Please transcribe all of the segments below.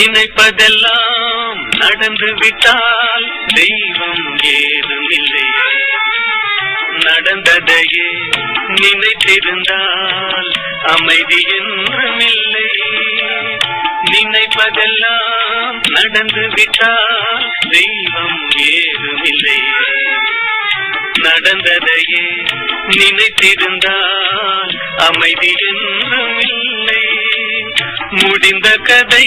நினைப்பதெல்லாம் நடந்து விட்டால் தெய்வம் ஏதும் ஏதுமில்லை. நடந்ததையே நினைத்திருந்தால் அமைதி என்றும் இல்லை நினைப்பதெல்லாம் நடந்து விட்டால் தெய்வம் ஏதும் ஏதுமில்லை. நடந்ததையே நினைத்திருந்தால் அமைதி என்றும் இல்லை முடிந்த கதை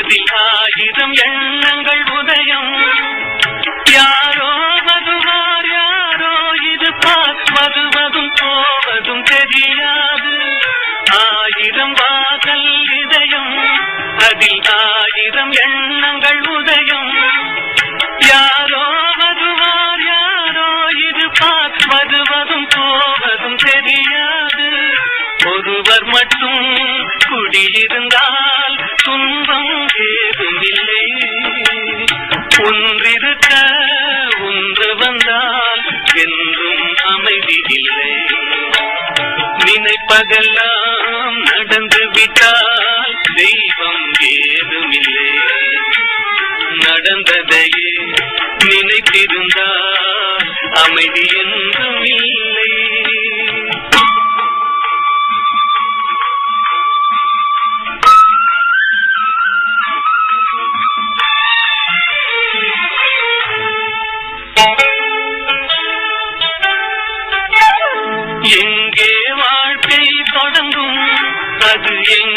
அதில் ஆயிரம் எண்ணங்கள் உதயம். யாரோ வருவார் யாரோ இது பார்ப்பதுவதும் போவதும் தெரியாது. ஆயிரம் வாசல் இதயம் அதில் ஆயிரம் எண்ணங்கள் உதயம். யாரோ வருவார் யாரோ இது பார்ப்பதுவதும் போவதும் தெரியாது. ஒருவர் மட்டும் குடியிருந்தார். துன்பம் ஏதுமில்லை ஒன்றிருக்க ஒன்று வந்தால் என்றும் அமைதி இல்லை நினைப்பதெல்லாம் நடந்து விட்டால் தெய்வம் ஏதுமில்லை. நடந்ததையே நினைத்திருந்தால் அமைதி என்று وَلِيًّا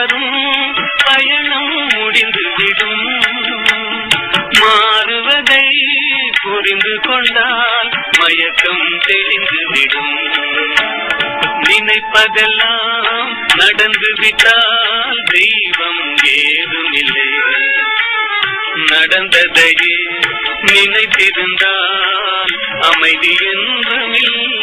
வரும். பயணம் முடிந்துவிடும் மாறுவதை புரிந்து கொண்டால் மயக்கம் தெளிந்துவிடும் நினைப்பதெல்லாம் நடந்து விட்டால் தெய்வம் ஏதுமில்லை. நடந்ததையே நினைத்திருந்தால் அமைதி என்றுமில்லை.